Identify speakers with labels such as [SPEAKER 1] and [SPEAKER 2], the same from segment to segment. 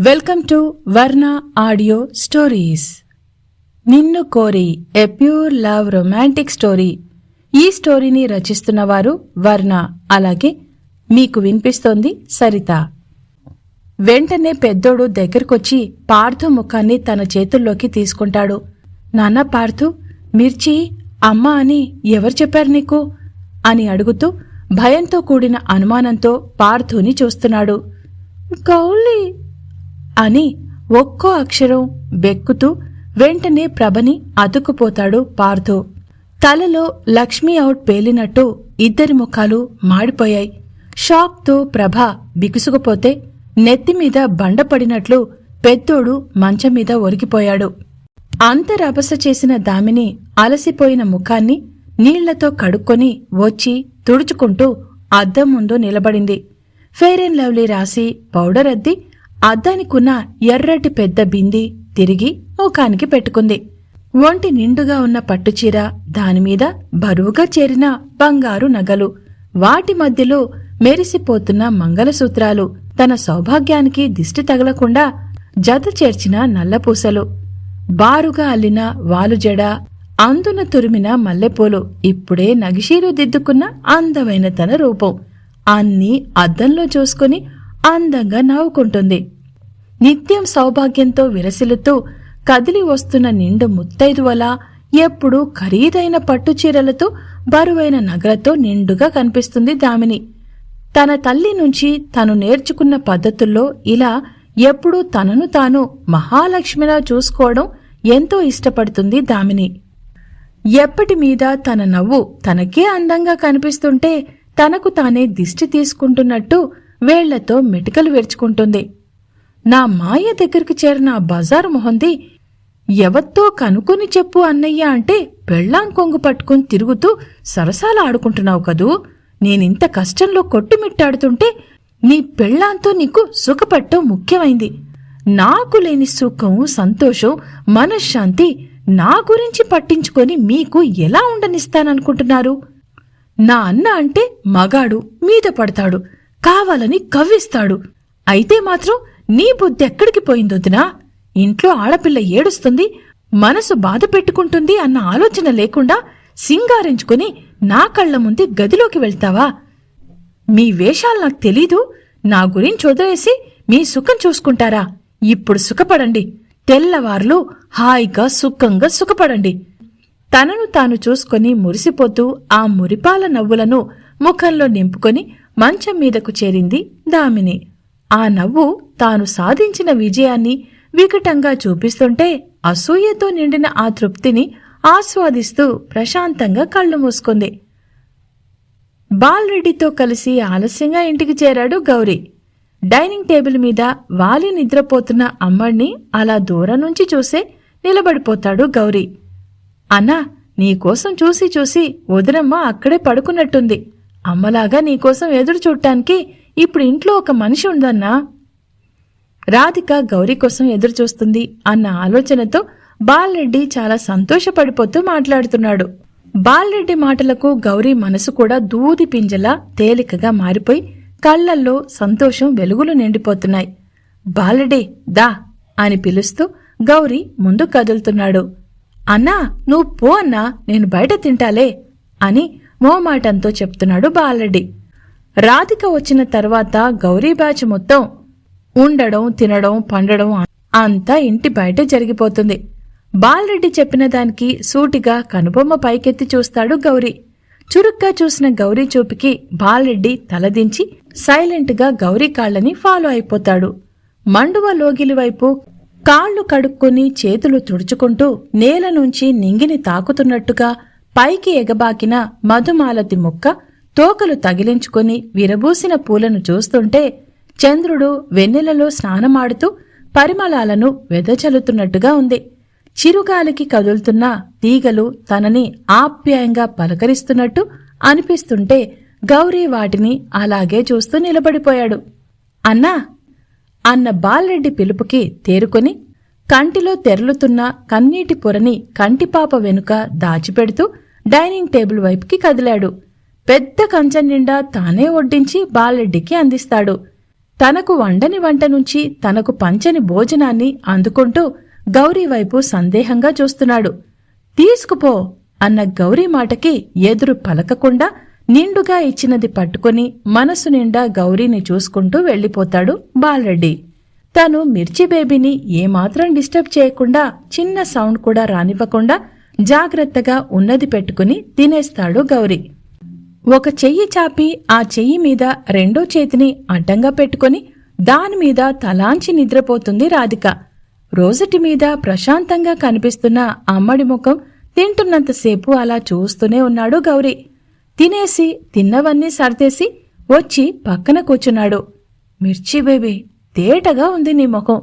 [SPEAKER 1] Welcome to Varna audio stories. నిన్ను కోరి a pure love romantic story. ఈ స్టోరీని రచిస్తున్న వారు వర్ణ. అలాగే మీకు వినిపిస్తోంది సరిత. వెంటనే పెద్దోడు దగ్గరకొచ్చి పార్థు ముఖాన్ని తన చేతుల్లోకి తీసుకుంటాడు. నాన్న పార్థు మిర్చి అమ్మ అని ఎవరు చెప్పారు నీకు? అని అడుగుతూ భయంతో కూడిన అనుమానంతో పార్థుని చూస్తున్నాడు. గౌలీ అని ఒక్కో అక్షరం బెక్కుతూ వెంటనే ప్రభని అతుక్కుపోతాడు పార్థు. తలలో లక్ష్మీ అవుట్ పేలినట్టు ఇద్దరి ముఖాలు మాడిపోయాయి. షాక్తో ప్రభ బిగుసుకుపోతే నెత్తిమీద బండపడినట్లు పెద్దోడు మంచం మీద ఒరిగిపోయాడు అంతరభస చేసిన దామిని అలసిపోయిన ముఖాన్ని నీళ్ళతో కడుక్కొని వచ్చి తుడుచుకుంటూ అద్దం ముందు నిలబడింది. ఫెయిర్ అండ్ లవ్లీ రాసి పౌడర్ అద్ది అద్దానికున్న ఎర్రటి పెద్ద బింది తిరిగి ముఖానికి పెట్టుకుంది. ఒంటి నిండుగా ఉన్న పట్టుచీర దానిమీద బరువుగా చేరిన బంగారు నగలు వాటి మధ్యలో మెరిసిపోతున్న మంగళసూత్రాలు తన సౌభాగ్యానికి దిష్టి తగలకుండా జత చేర్చిన నల్లపూసలు బారుగా అల్లిన వాలుజడ అందున తురిమిన మల్లెపూలు ఇప్పుడే నగిషీరు దిద్దుకున్న అందమైన తన రూపం. అన్నీ అద్దంలో చూసుకుని అందంగా నవ్వుకుంటుంది. నిత్యం సౌభాగ్యంతో విరసిల్లుతూ కదిలి వస్తున్న నిండు ముత్తైదువల ఎప్పుడూ ఖరీదైన పట్టుచీరలతో బరువైన నగలతో నిండుగా కనిపిస్తుంది దామిని. తన తల్లి నుంచి తను నేర్చుకున్న పద్ధతుల్లో ఇలా ఎప్పుడూ తనను తాను మహాలక్ష్మిలా చూసుకోవడం ఎంతో ఇష్టపడుతుంది దామిని. ఎప్పటి మీద తన నవ్వు తనకే అందంగా కనిపిస్తుంటే తనకు తానే దిష్టి తీసుకుంటున్నట్టు వేళ్ళతో మెటికలు వేర్చుకుంటుంది. నా మాయ దగ్గరికి చేరిన బజారు మొహంది ఎవత్తో కనుకొని చెప్పు అన్నయ్య అంటే పెళ్ళాం కొంగు పట్టుకుని తిరుగుతూ సరసాల ఆడుకుంటున్నావు కదూ? నేనింత కష్టంలో కొట్టుమిట్టాడుతుంటే నీ పెళ్ళాంతో నీకు సుఖపట్టం ముఖ్యమైంది. నాకు లేని సుఖం సంతోషం మనశ్శాంతి నా గురించి పట్టించుకొని మీకు ఎలా ఉండనిస్తాననుకుంటున్నారు? నా అన్న అంటే మగాడు మీద పడతాడు. కావాలని కవ్విస్తాడు. అయితే మాత్రం నీ బుద్ధి ఎక్కడికి పోయిందొదినా ఇంట్లో ఆడపిల్ల ఏడుస్తుంది మనసు బాధ పెట్టుకుంటుంది అన్న ఆలోచన లేకుండా సింగారించుకుని నా కళ్ళ ముందే గదిలోకి వెళ్తావా? మీ వేషాలు నాకు తెలీదు నా గురించి వదిలేసి మీ సుఖం చూసుకుంటారా? ఇప్పుడు సుఖపడండి. తెల్లవార్లు హాయిగా సుఖంగా సుఖపడండి. తనను తాను చూసుకొని మురిసిపోతూ ఆ మురిపాల నవ్వులను ముఖంలో నింపుకొని మంచం మీదకు చేరింది దామిని. ఆ నవ్వు తాను సాధించిన విజయాన్ని వికటంగా చూపిస్తుంటే అసూయతో నిండిన ఆ తృప్తిని ఆస్వాదిస్తూ ప్రశాంతంగా కళ్ళు మూసుకుంది. బాలరెడ్డితో కలిసి ఆలస్యంగా ఇంటికి చేరాడు గౌరీ. డైనింగ్ టేబుల్ మీద వాలి నిద్రపోతున్న అమ్మడిని అలా దూరం నుంచి చూసే నిలబడిపోతాడు గౌరీ. అన్నా నీకోసం చూసి చూసి వదినమ్మ అక్కడే పడుకున్నట్టుంది. అమ్మలాగా నీకోసం ఎదురు చూడటానికి ఇప్పుడు ఇంట్లో ఒక మనిషి ఉందన్నా? రాధిక గౌరీ కోసం ఎదురు చూస్తుంది అన్న ఆలోచనతో బాలరెడ్డి చాలా సంతోషపడిపోతూ మాట్లాడుతున్నాడు. బాలరెడ్డి మాటలకు గౌరీ మనసు కూడా దూది పింజలా తేలికగా మారిపోయి కళ్ళల్లో సంతోషం వెలుగులు నిండిపోతున్నాయి. బాలరెడ్డి దా అని పిలుస్తూ గౌరీ ముందు కదులుతున్నాడు. అన్నా నువ్వు పో అన్నా నేను బయట తింటాలే అని మోమాటంతో చెప్తున్నాడు బాలరెడ్డి. రాధిక వచ్చిన తర్వాత గౌరీ బ్యాచ్ మొత్తం ఉండడం తినడం పండడం అంతా ఇంటి బయట జరిగిపోతుంది. బాలరెడ్డి చెప్పిన దానికి సూటిగా కనుబొమ్మ పైకెత్తి చూస్తాడు గౌరీ. చురుగ్గా చూసిన గౌరీ చూపుకి బాలరెడ్డి తలదించి సైలెంట్గా గౌరీ కాళ్ళని ఫాలో అయిపోతాడు. మండువ లోగిలి వైపు కాళ్ళు కడుక్కొని చేతులు తుడుచుకుంటూ నేల నుంచి నింగిని తాకుతున్నట్టుగా పైకి ఎగబాకిన మధుమాలతి ముక్క తోకలు తగిలించుకుని విరబూసిన పూలను చూస్తుంటే చంద్రుడు వెన్నెలలో స్నానమాడుతూ పరిమళాలను వెదజల్లుతున్నట్టుగా ఉంది. చిరుగాలికి కదులుతున్న తీగలు తనని ఆప్యాయంగా పలకరిస్తున్నట్టు అనిపిస్తుంటే గౌరీ వాటిని అలాగే చూస్తూ నిలబడిపోయాడు. అన్నా! అన్న బాలరెడ్డి పిలుపుకి తేరుకొని కంటిలో తెరలుతున్న కన్నీటి పొరని కంటిపాప వెనుక దాచిపెడుతూ డైనింగ్ టేబుల్ వైపుకి కదిలాడు. పెద్ద కంచె నిండా తానే వడ్డించి బాలరెడ్డికి అందిస్తాడు. తనకు వండని వంట నుంచి తనకు పంచని భోజనాన్ని అందుకుంటూ గౌరీ వైపు సందేహంగా చూస్తున్నాడు. తీసుకుపో అన్న గౌరీ మాటకి ఎదురు పలకకుండా నిండుగా ఇచ్చినది పట్టుకుని మనసు నిండా గౌరీని చూసుకుంటూ వెళ్ళిపోతాడు బాలరెడ్డి తను మిర్చి బేబీని ఏమాత్రం డిస్టర్బ్ చేయకుండా చిన్న సౌండ్ కూడా రానివ్వకుండా జాగ్రత్తగా ఉన్నది పెట్టుకుని తినేస్తాడు గౌరీ. ఒక చెయ్యి చాపి ఆ చెయ్యి మీద రెండో చేతిని అడ్డంగా పెట్టుకుని దానిమీద తలాంచి నిద్రపోతుంది రాధిక. రోజటి మీద ప్రశాంతంగా కనిపిస్తున్న అమ్మడి ముఖం తింటున్నంతసేపు అలా చూస్తూనే ఉన్నాడు గౌరీ. తినేసి తిన్నవన్నీ సర్దేసి వచ్చి పక్కన కూర్చున్నాడు. మిర్చి బేబీ తేటగా ఉంది నీ ముఖం.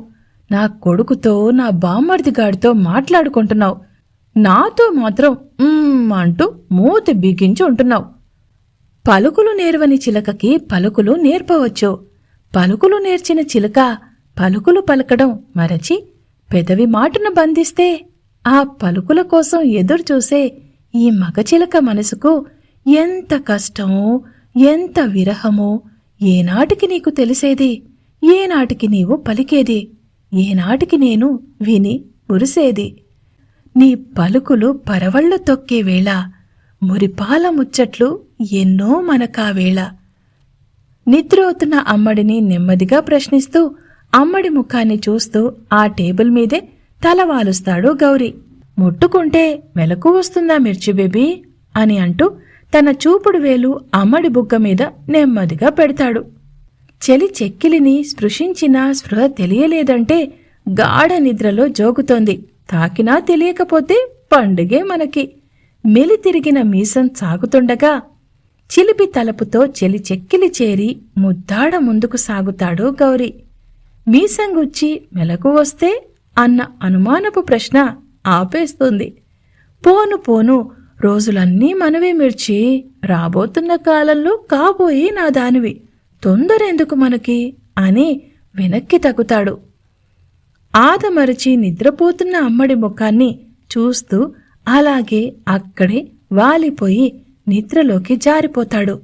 [SPEAKER 1] నా కొడుకుతో నా బామ్మర్దిగాడితో మాట్లాడుకుంటున్నావు. నాతో మాత్రం అంటూ మూతి బిగించి ఉంటున్నావు. పలుకులు నేర్వని చిలకకి పలుకులు నేర్పవచ్చు. పలుకులు నేర్చిన చిలక పలుకులు పలకడం మరచి పెదవి మాటను బంధిస్తే ఆ పలుకుల కోసం ఎదురు చూసే ఈ మగచిలక మనసుకు ఎంత కష్టమో ఎంత విరహమో ఏనాటికి నీకు తెలిసేది? ఏనాటికి నీవు పలికేది? ఏనాటికి నేను విని మురిసేది? నీ పలుకులు పరవళ్ళు తొక్కే వేళ మురిపాల ముచ్చట్లు ఎన్నో మనకా వేళ. నిద్రవుతున్న అమ్మడిని నెమ్మదిగా ప్రశ్నిస్తూ అమ్మడి ముఖాన్ని చూస్తూ ఆ టేబుల్ మీదే తల వాలుస్తాడు గౌరీ. ముట్టుకుంటే మెలకు వస్తుందా మిర్చి బేబీ? అని అంటూ తన చూపుడు వేలు అమ్మడి బుగ్గ మీద నెమ్మదిగా పెడతాడు. చెలి చెక్కిలిని స్పృశించినా స్పృహ తెలియలేదంటే గాఢ నిద్రలో జోగుతోంది. తాకినా తెలియకపోతే పండుగే మనకి. మెలి తిరిగిన మీసం సాగుతుండగా చిలిపి తలపుతో చెలి చెక్కిలి చేరి ముద్దాడ ముందుకు సాగుతాడు గౌరీ. మీసంగుచ్చి మెలకు వస్తే అన్న అనుమానపు ప్రశ్న ఆపేస్తుంది. పోను పోను రోజులన్నీ మనవే మిర్చి రాబోతున్న కాలంలో కాబోయే నా దానివి. తొందరెందుకు మనకి? అని వెనక్కి తగ్గుతాడు. ఆదమరచి నిద్రపోతున్న అమ్మడి ముఖాన్ని చూస్తూ అలాగే అక్కడే వాలిపోయి నిద్రలోకి జారిపోతాడు.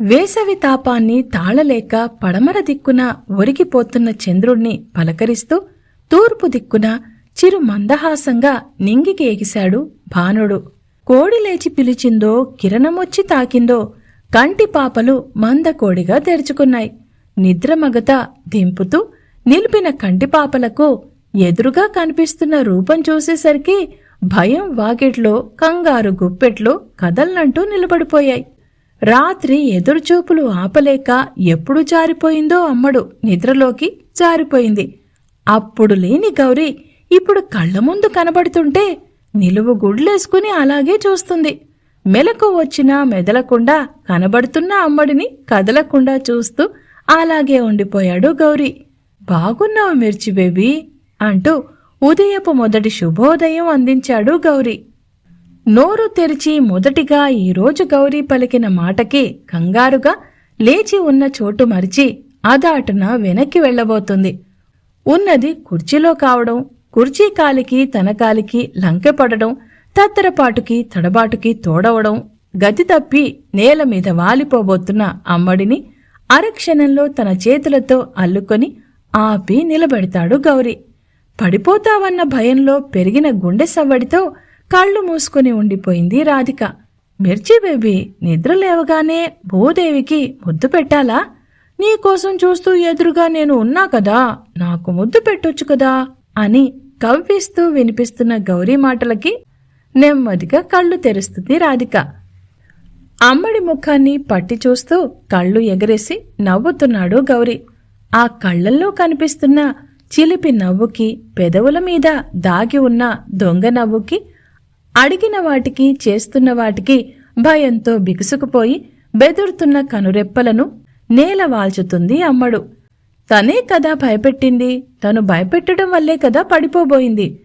[SPEAKER 1] వేసవి తాపాన్ని తాళలేక పడమర దిక్కున ఒరిగిపోతున్న చంద్రుణ్ణి పలకరిస్తూ తూర్పు దిక్కున చిరు మందహాసంగా నింగికి ఎగిశాడు భానుడు. కోడి లేచి పిలిచిందో కిరణమొచ్చి తాకిందో కంటి పాపలు మందకోడిగా తెరుచుకున్నాయి. నిద్రమగత దింపుతూ నిలిపిన కంటిపాపలకు ఎదురుగా కనిపిస్తున్న రూపం చూసేసరికి భయం వాకిట్లో కంగారు గుప్పెట్లో కదల్నంటూ నిలబడిపోయాయి. రాత్రి ఎదురుచూపులు ఆపలేక ఎప్పుడు జారిపోయిందో అమ్మడు నిద్రలోకి జారిపోయింది. అప్పుడు లేని గౌరీ ఇప్పుడు కళ్ళ ముందు కనబడుతుంటే నిలువు గుడ్లేసుకుని అలాగే చూస్తుంది. మెలకు వచ్చినా మెదలకుండా కనబడుతున్న అమ్మడిని కదలకుండా చూస్తూ అలాగే ఉండిపోయాడు గౌరీ. బాగున్నావు మిర్చి బేబీ అంటూ ఉదయపు మొదటి శుభోదయం అందించాడు గౌరీ. నోరు తెరిచి మొదటిగా ఈరోజు గౌరీ పలికిన మాటకి కంగారుగా లేచి ఉన్న చోటు మరిచి అదాటున వెనక్కి వెళ్ళబోతుంది. ఉన్నది కుర్చీలో కావడం కుర్చీ కాలికి తన కాలికి లంకెపడడం తత్తరపాటుకి తడబాటుకి తోడవడం గతి తప్పి నేల మీద వాలిపోబోతున్న అమ్మడిని అరక్షణంలో తన చేతులతో అల్లుకొని ఆపి నిలబెడతాడు గౌరీ. పడిపోతావన్న భయంలో పెరిగిన గుండె సవ్వడితో కళ్ళు మూసుకుని ఉండిపోయింది రాధిక. మిర్చి బేబీ నిద్ర లేవగానే భూదేవికి ముద్దు పెట్టాలా? నీకోసం చూస్తూ ఎదురుగా నేను ఉన్నా కదా నాకు ముద్దు పెట్టొచ్చు కదా? అని కవ్విస్తూ వినిపిస్తున్న గౌరీ మాటలకి నెమ్మదిగా కళ్ళు తెరుస్తుంది రాధిక. అమ్మడి ముఖాన్ని పట్టి చూస్తూ కళ్ళు ఎగరేసి నవ్వుతున్నాడు గౌరీ. ఆ కళ్ళల్లో కనిపిస్తున్న చిలిపి నవ్వుకి పెదవుల మీద దాగి ఉన్న దొంగ నవ్వుకి అడిగిన వాటికి చేస్తున్న వాటికి భయంతో బిగుసుకుపోయి బెదురుతున్న కనురెప్పలను నేల వాల్చుతుంది అమ్మడు. తనే కదా భయపెట్టింది. తను భయపెట్టడం వల్లే కదా పడిపోబోయింది.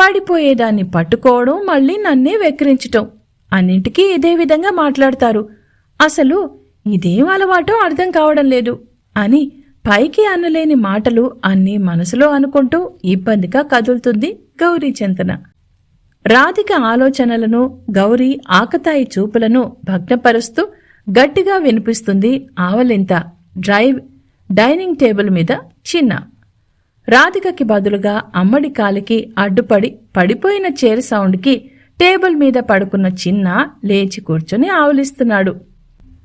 [SPEAKER 1] పడిపోయేదాన్ని పట్టుకోవడం మళ్ళీ నన్నే వెక్కిరించటం అన్నింటికీ ఇదే విధంగా మాట్లాడతారు. అసలు ఇదేం అలవాటో అర్థం కావడం లేదు అని పైకి అనలేని మాటలు అన్నీ మనసులో అనుకుంటూ ఇబ్బందిగా కదులుతుంది గౌరీ చింతన రాధిక ఆలోచనలను గౌరీ ఆకతాయి చూపులను భగ్నపరుస్తూ గట్టిగా వినిపిస్తుంది ఆవలింత డ్రైవ్ డైనింగ్ టేబుల్ మీద చిన్న. రాధికకి బదులుగా అమ్మడి కాలికి అడ్డుపడి పడిపోయిన చైర్ సౌండ్కి టేబుల్ మీద పడుకున్న చిన్న లేచి కూర్చొని ఆవలిస్తున్నాడు.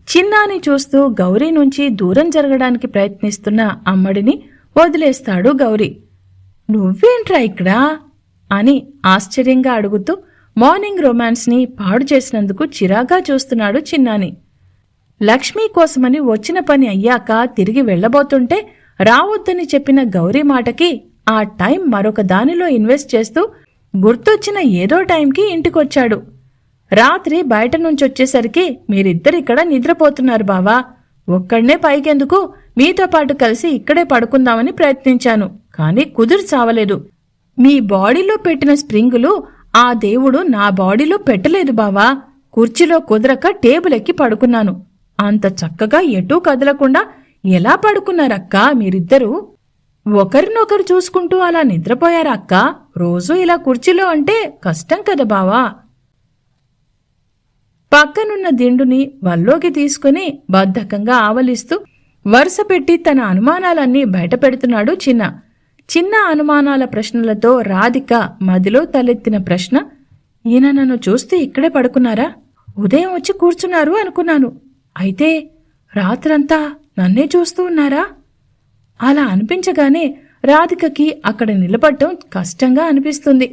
[SPEAKER 1] చిన్నాని చూస్తూ గౌరీ నుంచి దూరం జరగడానికి ప్రయత్నిస్తున్న అమ్మడిని వదిలేస్తాడు గౌరీ. నువ్వేంట్రా ఇక్కడ? అని ఆశ్చర్యంగా అడుగుతూ మార్నింగ్ రొమాన్స్ని పాడు చేసినందుకు చిరాగా చూస్తున్నాడు చిన్నాని. లక్ష్మి కోసమని వచ్చిన పని అయ్యాక తిరిగి వెళ్ళబోతుంటే రావద్దని చెప్పిన గౌరీ మాటకి ఆ టైం మరొక దానిలో ఇన్వెస్ట్ చేస్తూ గుర్తొచ్చిన ఏదో టైంకి ఇంటికొచ్చాడు. రాత్రి బయట నుంచి వచ్చేసరికి మీరిద్దరిక్కడ నిద్రపోతున్నారు బావా. ఒక్కడనే పైకెందుకు? మీతో పాటు కలిసి ఇక్కడే పడుకుందామని ప్రయత్నించాను కానీ కుదురు చావలేదు. మీ బాడీలో పెట్టిన స్ప్రింగులు ఆ దేవుడు నా బాడీలో పెట్టలేదు బావా. కుర్చీలో కుదరక టేబుల్ ఎక్కి పడుకున్నాను. అంత చక్కగా ఎటూ కదలకుండా ఎలా పడుకున్నారక్కా మీరిద్దరూ? ఒకరినొకరు చూసుకుంటూ అలా నిద్రపోయారా అక్క? రోజూ ఇలా కుర్చీలో అంటే కష్టం కదా బావా. పక్కనున్న దిండుని వల్లోకి తీసుకుని బద్ధకంగా ఆవలిస్తూ వరుసపెట్టి తన అనుమానాలన్నీ బయటపెడుతున్నాడు చిన్న. చిన్న అనుమానాల ప్రశ్నలతో రాధిక మదిలో తలెత్తిన ప్రశ్న ఈయన నన్ను చూస్తే ఇక్కడే పడుకున్నారా? ఉదయం వచ్చి కూర్చున్నారు అనుకున్నాను. అయితే రాత్రంతా నన్నే చూస్తూ ఉన్నారా? అలా అనిపించగానే రాధికకి అక్కడ నిలబడటం కష్టంగా అనిపిస్తుంది.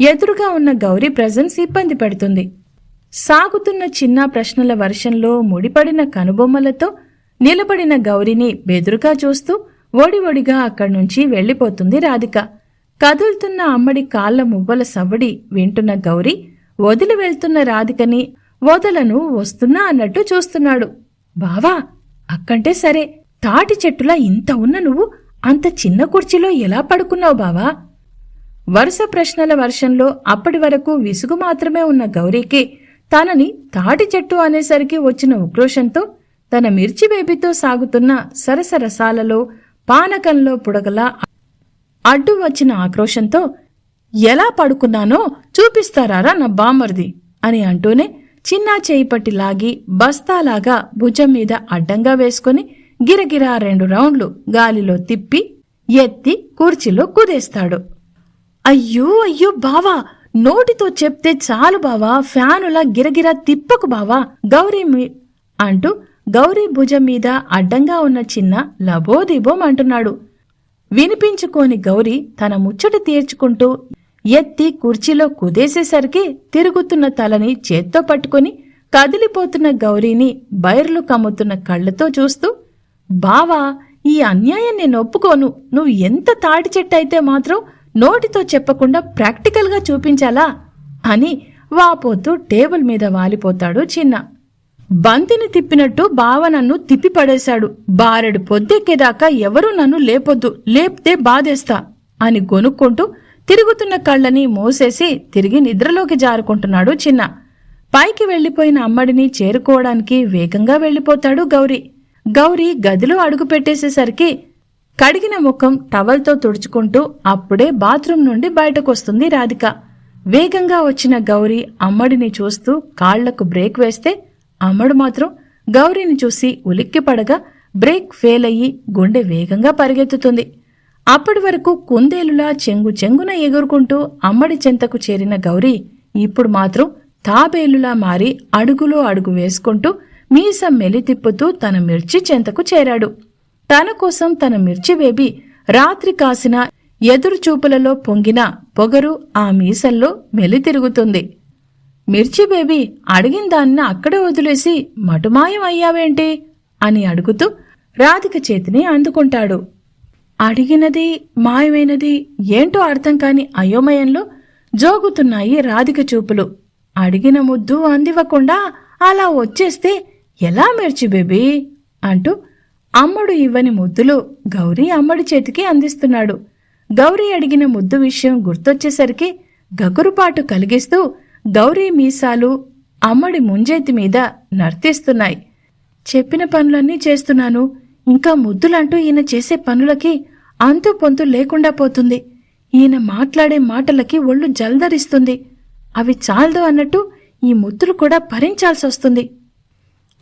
[SPEAKER 1] ఎదురుగా ఉన్న గౌరీ ప్రజెన్స్ ఇబ్బంది పెడుతుంది. సాగుతున్న చిన్న ప్రశ్నల వర్షంలో ముడిపడిన కనుబొమ్మలతో నిలబడిన గౌరిని బెదురుగా చూస్తూ ఒడి ఒడిగా అక్కడి నుంచి వెళ్ళిపోతుంది రాధిక. కదులుతున్న అమ్మడి కాళ్ళ మువ్వల సవ్వడి వింటున్న గౌరి వదిలి వెళ్తున్న రాధికని వదలను వస్తున్నా అన్నట్టు చూస్తున్నాడు. బావా అక్కంటే సరే తాటి చెట్టులా ఇంత ఉన్న నువ్వు అంత చిన్న కుర్చీలో ఎలా పడుకున్నావు బావా? వరుస ప్రశ్నల వర్షంలో అప్పటి వరకు విసుగు మాత్రమే ఉన్న గౌరీకి తనని తాటి చెట్టు అనేసరికి వచ్చిన ఉక్రోషంతో తన మిర్చి బేబీతో సాగుతున్న సరసరసాలలో పానకంలో పుడగలా అడ్డు వచ్చిన ఆక్రోషంతో ఎలా పడుకున్నానో చూపిస్తారారా నా బామ్మర్ది? అని అంటూనే చిన్నా చేయి పట్టి లాగి బస్తాలాగా భుజం మీద అడ్డంగా వేసుకుని గిరగిరా రెండు రౌండ్లు గాలిలో తిప్పి ఎత్తి కుర్చీలో కుదేస్తాడు. అయ్యో అయ్యో బావా! నోటితో చెప్తే చాలు బావా ఫ్యానులా గిరగిరా తిప్పకు బావా గౌరీ అంటూ గౌరీ భుజం మీద అడ్డంగా ఉన్న చిన్న లబోదిబోం అంటున్నాడు. వినిపించుకోని గౌరీ తన ముచ్చట తీర్చుకుంటూ ఎత్తి కుర్చీలో కుదేసేసరికి తిరుగుతున్న తలని చేత్తో పట్టుకొని కదిలిపోతున్న గౌరీని బైర్లు కమ్ముతున్న కళ్ళతో చూస్తూ బావా ఈ అన్యాయం నేను ఒప్పుకోను. నువ్వు ఎంత తాటి చెట్టు అయితే మాత్రం నోటితో చెప్పకుండా ప్రాక్టికల్గా చూపించాలా? అని వాపోతూ టేబుల్ మీద వాలిపోతాడు చిన్న. బంతిని తిప్పినట్టు బావ నన్ను తిప్పి పడేశాడు బారెడు పొద్దెక్కేదాకా ఎవరూ నన్ను లేపొద్దు లేపితే బాధేస్తా అని గొనుక్కుంటూ తిరుగుతున్న కళ్ళని మోసేసి తిరిగి నిద్రలోకి జారుకుంటున్నాడు చిన్న. పైకి వెళ్ళిపోయిన అమ్మడిని చేరుకోవడానికి వేగంగా వెళ్ళిపోతాడు గౌరీ. గౌరీ గదిలో అడుగు పెట్టేసేసరికి కడిగిన ముఖం టవల్తో తుడుచుకుంటూ అప్పుడే బాత్రూం నుండి బయటకొస్తుంది రాధిక. వేగంగా వచ్చిన గౌరీ అమ్మడిని చూస్తూ కాళ్ళకు బ్రేక్ వేస్తే అమ్మడు మాత్రం గౌరీని చూసి ఉలిక్కిపడగా బ్రేక్ ఫెయిల్ అయ్యి గుండె వేగంగా పరిగెత్తుతుంది. అప్పటి వరకు కుందేలులా చెంగు చెంగున ఎగురుకుంటూ అమ్మడి చెంతకు చేరిన గౌరీ ఇప్పుడు మాత్రం తాబేలులా మారి అడుగులో అడుగు వేసుకుంటూ మీసం మెలితిప్పుతూ తన మిర్చి చెంతకు చేరాడు. తన కోసం తన మిర్చి వేబి రాత్రి కాసిన ఎదురుచూపులలో పొంగిన పొగరు ఆ మీసల్లో మెలితిరుగుతుంది మిర్చి బేబీ అడిగిన దాన్ని అక్కడే వదిలేసి మటుమాయం అయ్యావేంటి? అని అడుగుతూ రాధిక చేతిని అందుకుంటాడు. అడిగినది మాయమైనది ఏంటో అర్థం కాని అయోమయంలో జోగుతున్నాయి రాధిక చూపులు. అడిగిన ముద్దు అందివ్వకుండా అలా వచ్చేస్తే ఎలా మిర్చి బేబీ అంటూ అమ్మడు ఇవ్వని ముద్దులు గౌరీ అమ్మడి చేతికి అందిస్తున్నాడు. గౌరీ అడిగిన ముద్దు విషయం గుర్తొచ్చేసరికి గగురుపాటు కలిగిస్తూ గౌరీ మీసాలు అమ్మడి ముంజేతి మీద నర్తిస్తున్నాయి. చెప్పిన పనులన్నీ చేస్తున్నాను. ఇంకా ముద్దులంటూ ఈయన చేసే పనులకి అంతు పొంతు లేకుండా పోతుంది. ఈయన మాట్లాడే మాటలకి ఒళ్ళు జల్దరిస్తుంది. అవి చాలదు అన్నట్టు ఈ ముద్దులు కూడా భరించాల్సి వస్తుంది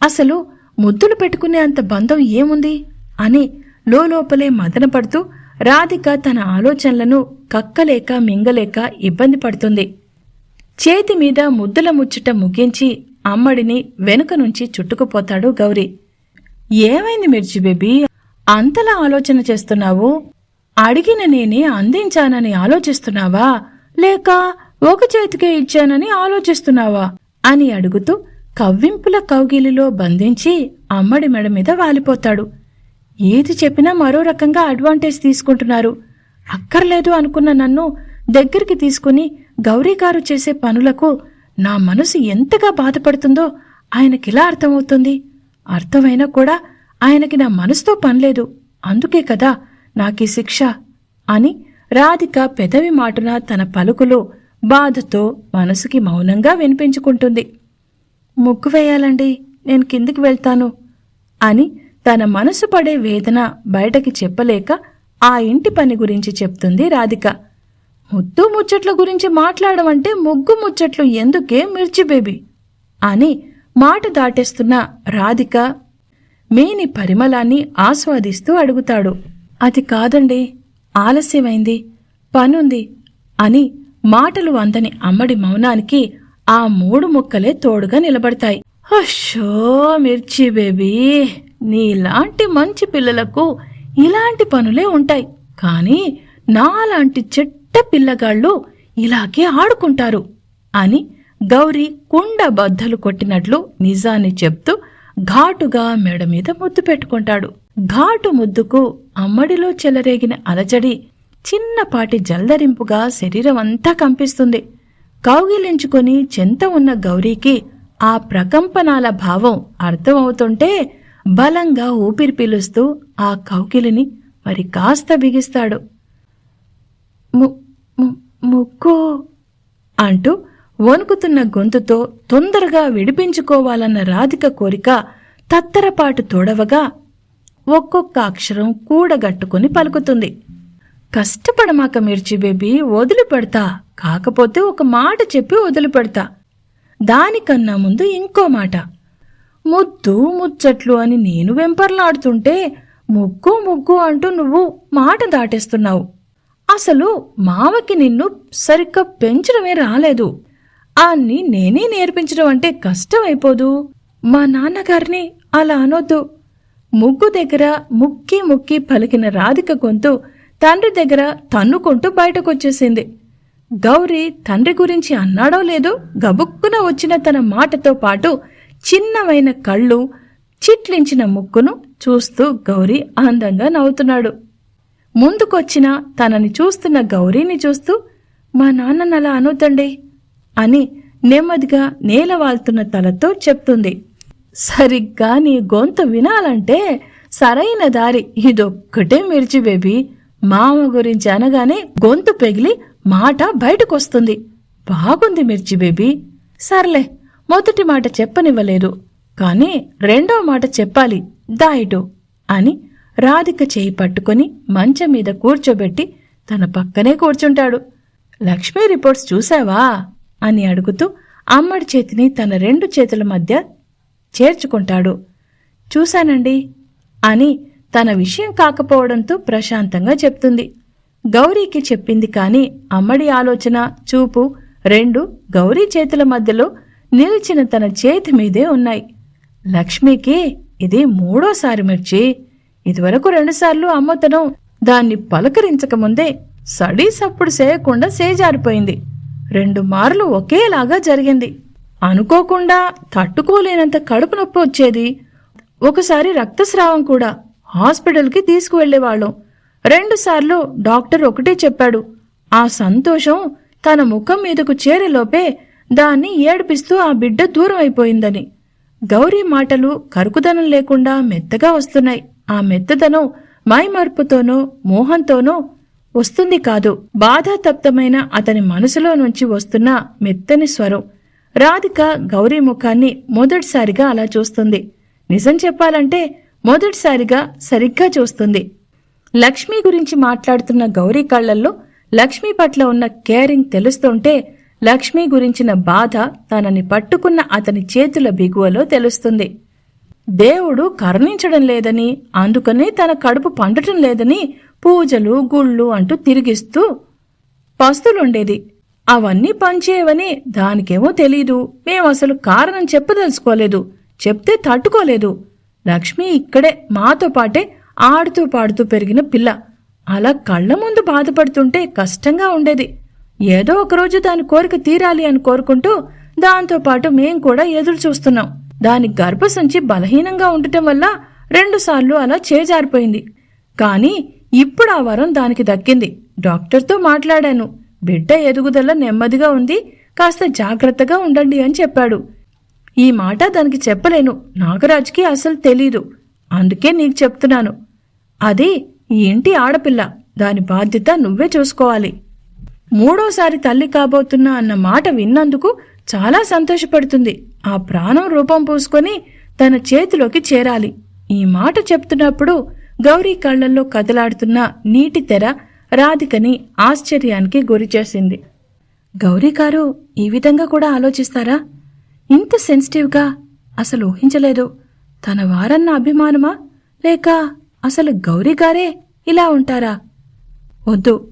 [SPEAKER 1] అసలు ముద్దులు పెట్టుకునే అంత బంధం ఏముంది? అని లోపలే మదనపడుతూ రాధిక తన ఆలోచనలను కక్కలేక మింగలేక ఇబ్బంది పడుతుంది. చేతి మీద ముద్దుల ముచ్చట ముగించి అమ్మడిని వెనుక నుంచి చుట్టుకుపోతాడు గౌరీ. ఏమైంది మిర్చి బేబీ? అంతలా ఆలోచన చేస్తున్నావు? అడిగిన నేనే అందించానని ఆలోచిస్తున్నావా? లేక ఒక చేతికే ఇచ్చానని ఆలోచిస్తున్నావా? అని అడుగుతూ కవ్వింపుల కౌగిలిలో బంధించి అమ్మడి మెడ మీద వాలిపోతాడు. ఏది చెప్పినా మరో రకంగా అడ్వాంటేజ్ తీసుకుంటున్నారు. అక్కర్లేదు అనుకున్న నన్ను దగ్గరికి తీసుకుని గౌరీగారు చేసే పనులకు నా మనసు ఎంతగా బాధపడుతుందో ఆయనకిలా అర్థమవుతుంది. అర్థమైనా కూడా ఆయనకి నా మనసుతో పనిలేదు. అందుకే కదా నాకీ శిక్ష అని రాధిక పెదవి మాటున తన పలుకులో బాధతో మనసుకి మౌనంగా వినిపించుకుంటుంది. ముగ్గు వేయాలండి నేను కిందికి వెళ్తాను అని తన మనసు పడే వేదన బయటకి చెప్పలేక ఆ ఇంటి పని గురించి చెప్తుంది రాధిక. ముద్దు ముచ్చట్ల గురించి మాట్లాడమంటే ముగ్గు ముచ్చట్లు ఎందుకే మిర్చి బేబీ? అని మాట దాటేస్తున్న రాధిక మేని పరిమళాన్ని ఆస్వాదిస్తూ అడుగుతాడు. అది కాదండి ఆలస్యమైంది పనుంది అని మాటలు అందని అమ్మడి మౌనానికి ఆ మూడు ముక్కలే తోడుగా నిలబడతాయి. అషో మిర్చి బేబీ నీలాంటి మంచి పిల్లలకు ఇలాంటి పనులే ఉంటాయి. కానీ నాలాంటి చెట్ట పిల్లగాళ్ళు ఇలాగే ఆడుకుంటారు అని గౌరీ కుండ బద్దలు కొట్టినట్లు నిజాన్ని చెప్తూ ఘాటుగా మెడ మీద ముద్దు పెట్టుకుంటాడు. ఘాటు ముద్దుకు అమ్మడిలో చెలరేగిన అలజడి చిన్నపాటి జల్దరింపుగా శరీరం అంతా కంపిస్తుంది. కౌగిలించుకొని చెంత ఉన్న గౌరీకి ఆ ప్రకంపనాల భావం అర్థమవుతుంటే బలంగా ఊపిరి పీలుస్తూ ఆ కౌకిలిని మరి కాస్త బిగిస్తాడు. ము- ముక్కు అంటూ వణుకుతున్న గొంతుతో తొందరగా విడిపించుకోవాలన్న రాధిక కోరిక తత్తరపాటు తోడవగా ఒక్కొక్క అక్షరం కూడగట్టుకుని పలుకుతుంది. కష్టపడమాక మిర్చి బేబీ వదిలిపెడతా. కాకపోతే ఒక మాట చెప్పి వదిలిపెడతా. దానికన్నా ముందు ఇంకో మాట. ముద్దు ముచ్చట్లు అని నేను వెంపర్లాడుతుంటే ముగ్గు ముగ్గు అంటూ నువ్వు మాట దాటేస్తున్నావు. అసలు మావకి నిన్ను సరిగ్గా పెంచడమే రాలేదు. అన్ని నేనే నేర్పించడం అంటే కష్టమైపోదు. మా నాన్నగారిని అలా అనొద్దు. ముగ్గు దగ్గర ముక్కి ముక్కి పలికిన రాధిక గొంతు తండ్రి దగ్గర తన్నుకుంటూ బయటకొచ్చేసింది. గౌరీ తండ్రి గురించి అన్నాడో లేదో గబుక్కున వచ్చిన తన మాటతో పాటు చిన్నవైన కళ్ళు చిట్లించిన ముక్కును చూస్తూ గౌరీ ఆనందంగా నవ్వుతున్నాడు. ముందుకొచ్చిన తనని చూస్తున్న గౌరీని చూస్తూ మా నాన్నను అలా అనొద్దండి అని నెమ్మదిగా నేలవాల్తున్న తలతో చెప్తుంది. సరిగ్గా నీ గొంతు వినాలంటే సరైన దారి ఇదొక్కటే మిర్చి బేబీ. మామ గురించి అనగానే గొంతు పెగిలి మాట బయటకొస్తుంది. బాగుంది మిర్చి బేబీ. సర్లే మొదటి మాట చెప్పనివ్వలేదు. కానీ రెండో మాట చెప్పాలి దాయిటు అని రాధిక చేయి పట్టుకొని మంచం మీద కూర్చోబెట్టి తన పక్కనే కూర్చుంటాడు. లక్ష్మీ రిపోర్ట్స్ చూసావా అని అడుగుతూ అమ్మడి చేతిని తన రెండు చేతుల మధ్య చేర్చుకుంటాడు. చూశానండి అని తన విషయం కాకపోవడంతో ప్రశాంతంగా చెప్తుంది. గౌరీకి చెప్పింది కాని అమ్మడి ఆలోచన చూపు రెండు గౌరీ చేతుల మధ్యలో నిలిచిన తన చేతి మీదే ఉన్నాయి. లక్ష్మికి ఇది మూడోసారి మిర్చి. ఇదివరకు రెండుసార్లు అమ్మతనం. దాన్ని పలకరించకముందే సడీ సప్పుడు చేయకుండా సేజారిపోయింది. రెండు మార్లు ఒకేలాగా జరిగింది. అనుకోకుండా తట్టుకోలేనంత కడుపు నొప్పి వచ్చేది. ఒకసారి రక్తస్రావం కూడా. హాస్పిటల్కి తీసుకువెళ్ళేవాళ్ళం రెండుసార్లు డాక్టర్ ఒకటే చెప్పాడు. ఆ సంతోషం తన ముఖం మీదకు చేరేలోపే దాన్ని ఏడిపిస్తూ ఆ బిడ్డ దూరం అయిపోయిందని గౌరీ మాటలు కరుకుదనం లేకుండా మెత్తగా వస్తున్నాయి. ఆ మెత్తదనం మైమర్పుతోనో మోహంతోనో వస్తుంది కాదు. బాధాతప్తమైన అతని మనసులో నుంచి వస్తున్న మెత్తని స్వరం. రాధిక గౌరీ ముఖాన్ని మొదటిసారిగా అలా చూస్తుంది. నిజం చెప్పాలంటే మొదటిసారిగా సరిగ్గా చూస్తుంది. లక్ష్మి గురించి మాట్లాడుతున్న గౌరీ కళ్ళల్లో లక్ష్మి పట్ల ఉన్న కేరింగ్ తెలుస్తుంటే లక్ష్మి గురించిన బాధ తనని పట్టుకున్న అతని చేతుల బిగువలో తెలుస్తుంది. దేవుడు కరుణించడం లేదని అందుకనే తన కడుపు పండటం లేదని పూజలు గుళ్ళు అంటూ తిరిగిస్తూ పస్తులుండేది. అవన్నీ పనిచేయవని దానికేమో తెలీదు. మేమసలు అసలు కారణం చెప్పదలుచుకోలేదు. చెప్తే తట్టుకోలేదు. లక్ష్మి ఇక్కడే మాతో పాటే ఆడుతూ పాడుతూ పెరిగిన పిల్ల. అలా కళ్ళ ముందు బాధపడుతుంటే కష్టంగా ఉండేది. ఏదో ఒకరోజు దాని కోరిక తీరాలి అని కోరుకుంటూ దాంతో పాటు మేం కూడా ఎదురు చూస్తున్నాం. దాని గర్భసంచి బలహీనంగా ఉండటం వల్ల రెండుసార్లు అలా చేజారిపోయింది. కానీ ఇప్పుడు ఆ వరం దానికి దక్కింది. డాక్టర్తో మాట్లాడాను. బిడ్డ ఎదుగుదల నెమ్మదిగా ఉంది. కాస్త జాగ్రత్తగా ఉండండి అని చెప్పాడు. ఈ మాట దానికి చెప్పలేను. నాగరాజుకి అసలు తెలీదు. అందుకే నీకు చెప్తున్నాను. అది ఈ ఇంటి ఆడపిల్ల. దాని బాధ్యత నువ్వే చూసుకోవాలి. మూడోసారి తల్లి కాబోతున్నా అన్న మాట విన్నందుకు చాలా సంతోషపడుతుంది. ఆ ప్రాణం రూపం పూసుకొని తన చేతిలోకి చేరాలి. ఈ మాట చెప్తున్నప్పుడు గౌరీ కళ్ళల్లో కదలాడుతున్న నీటి తెర రాధికని ఆశ్చర్యానికి గురిచేసింది. గౌరీ గారు ఈ విధంగా కూడా ఆలోచిస్తారా? ఇంత సెన్సిటివ్గా అసలు ఊహించలేదు. తన వారన్న అభిమానమా? లేక అసలు గౌరీగారే ఇలా ఉంటారా? వద్దు.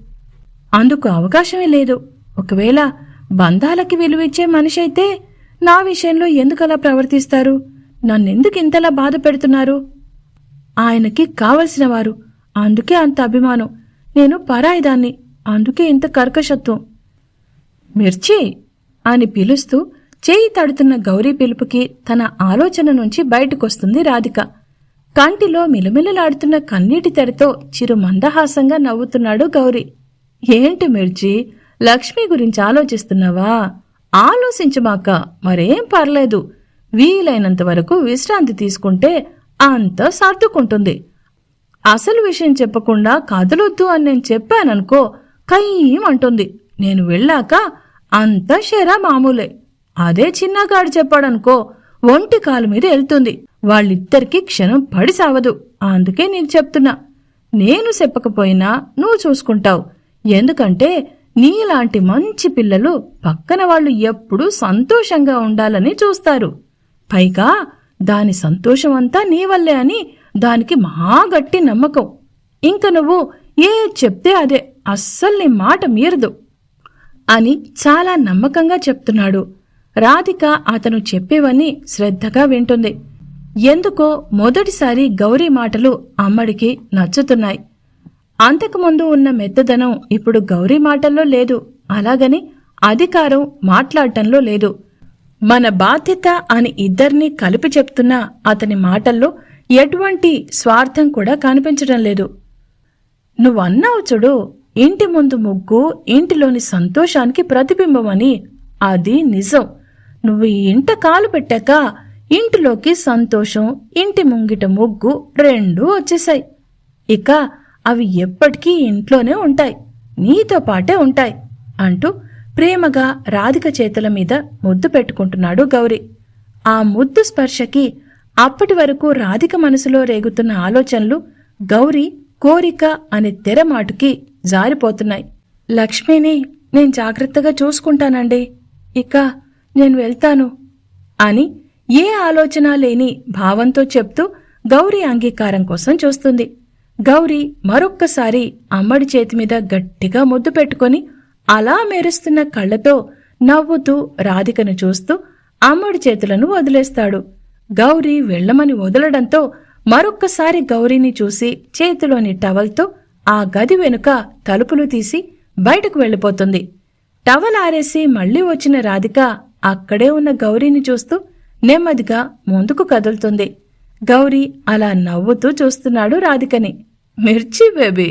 [SPEAKER 1] అందుకు అవకాశమే లేదు. ఒకవేళ బంధాలకి విలువిచ్చే మనిషి అయితే నా విషయంలో ఎందుకలా ప్రవర్తిస్తారు? నన్నెందుకు ఇంతలా బాధ పెడుతున్నారు? ఆయనకి కావలసిన వారు. అందుకే అంత అభిమానం. నేను పరాయిదాన్ని. అందుకే ఇంత కర్కశత్వం. మిర్చి అని పిలుస్తూ చేయి తడుతున్న గౌరీ పిలుపుకి తన ఆలోచన నుంచి బయటకొస్తుంది రాధిక. కంటిలో మిలమిలలాడుతున్న కన్నీటి తెరతో చిరు మందహాసంగా నవ్వుతున్నాడు గౌరీ. ఏంటి మిర్చి లక్ష్మి గురించి ఆలోచిస్తున్నావా? ఆలోచించమాక మరేం పర్లేదు. వీలైనంత వరకు విశ్రాంతి తీసుకుంటే అంత సర్దుకుంటుంది. అసలు విషయం చెప్పకుండా కదలొద్దు అని నేను చెప్పాననుకో కయ్యం అంటుంది. నేను వెళ్ళాక అంత షెరా మామూలే. అదే చిన్నగాడు చెప్పాడనుకో ఒంటి కాలు మీద వెళ్తుంది. వాళ్ళిద్దరికీ క్షణం పడి సావదు. అందుకే నేను చెప్తున్నా నేను చెప్పకపోయినా నువ్వు చూసుకుంటావు. ఎందుకంటే నీలాంటి మంచి పిల్లలు పక్కన వాళ్ళు ఎప్పుడూ సంతోషంగా ఉండాలని చూస్తారు. పైగా దాని సంతోషం అంతా నీ వల్లే అని దానికి మహాగట్టి నమ్మకం. ఇంక నువ్వు ఏ చెప్తే అదే అస్సలు నీ మాట మీరదు అని చాలా నమ్మకంగా చెప్తున్నాడు. రాధిక అతను చెప్పేవన్నీ శ్రద్ధగా వింటుంది. ఎందుకో మొదటిసారి గౌరీ మాటలు అమ్మడికి నచ్చుతున్నాయి. అంతకుముందు ఉన్న మెత్తదనం ఇప్పుడు గౌరీ మాటల్లో లేదు. అలాగని అధికారం మాట్లాడటంలో లేదు. మన బాధ్యత అని ఇద్దరినీ కలిపి చెప్తున్న అతని మాటల్లో ఎటువంటి స్వార్థం కూడా కనిపించడం లేదు. నువ్వన్నావు చూడు ఇంటి ముందు ముగ్గు ఇంటిలోని సంతోషానికి ప్రతిబింబమని అది నిజం. నువ్వు ఈ ఇంట కాలు పెట్టాక ఇంటిలోకి సంతోషం ఇంటి ముంగిట ముగ్గు రెండూ వచ్చేశాయి. ఇక అవి ఎప్పటికీ ఇంట్లోనే ఉంటాయి నీతో పాటే ఉంటాయి అంటూ ప్రేమగా రాధిక చేతుల మీద ముద్దు పెట్టుకుంటున్నాడు గౌరీ. ఆ ముద్దు స్పర్శకి అప్పటి వరకు రాధిక మనసులో రేగుతున్న ఆలోచనలు గౌరీ కోరిక అనే తెరమాటుకి జారిపోతున్నాయి. లక్ష్మిని నేను జాగ్రత్తగా చూసుకుంటానండి. ఇక నేను వెళ్తాను అని ఏ ఆలోచన లేని భావంతో చెప్తూ గౌరీ అంగీకారం కోసం చూస్తుంది. గౌరీ మరొక్కసారి అమ్మడి చేతి మీద గట్టిగా ముద్దు పెట్టుకొని అలా మెరుస్తున్న కళ్ళతో నవ్వుతూ రాధికను చూస్తూ అమ్మడి చేతులను వదిలేస్తాడు. గౌరీ వెళ్ళమని వదలడంతో మరొక్కసారి గౌరీని చూసి చేతిలోని టవల్తో ఆ గది వెనుక తలుపులు తీసి బయటకు వెళ్ళిపోతుంది. టవల్ ఆరేసి మళ్ళీ వచ్చిన రాధిక అక్కడే ఉన్న గౌరీని చూస్తూ నెమ్మదిగా ముందుకు కదులుతుంది. గౌరీ అలా నవ్వుతూ చూస్తున్నాడు రాధికని. మిర్చి బేబీ!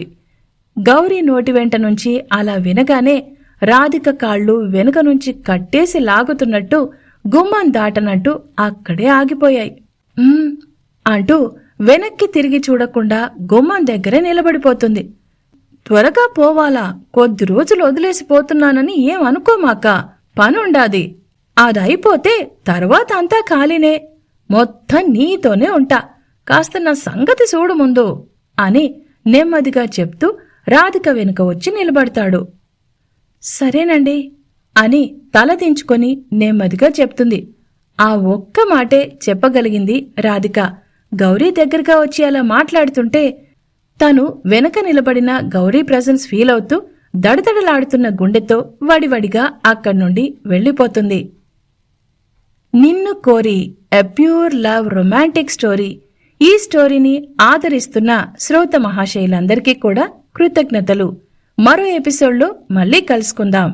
[SPEAKER 1] గౌరీ నోటి వెంట నుంచి అలా వినగానే రాధిక కాళ్ళు వెనుక నుంచి కట్టేసి లాగుతున్నట్టు గుమ్మం దాటనట్టు అక్కడే ఆగిపోయాయి. అంటూ వెనక్కి తిరిగి చూడకుండా గుమ్మం దగ్గరే నిలబడిపోతుంది. త్వరగా పోవాలా కొద్ది రోజులు వదిలేసిపోతున్నానని ఏం అనుకోమాక పనుండాది. అదైపోతే తర్వాత అంతా ఖాళీనే. మొత్తం నీతోనే ఉంటా. కాస్త నా సంగతి చూడు ముందు అని నెమ్మదిగా చెప్తూ రాధిక వెనుక వచ్చి నిలబడతాడు. సరేనండి అని తలదించుకొని నెమ్మదిగా చెప్తుంది. ఆ ఒక్క మాటే చెప్పగలిగింది రాధిక. గౌరీ దగ్గరగా వచ్చి అలా మాట్లాడుతుంటే తను వెనక నిలబడిన గౌరీ ప్రజెన్స్ ఫీల్ అవుతూ దడదడలాడుతున్న గుండెతో వడివడిగా అక్కడి నుండి వెళ్ళిపోతుంది. నిన్ను కోరి a pure love romantic story ఈ స్టోరీని ఆదరిస్తున్న శ్రోత మహాశయులందరికీ కూడా కృతజ్ఞతలు. మరో ఎపిసోడ్లో మళ్ళీ కలుసుకుందాం.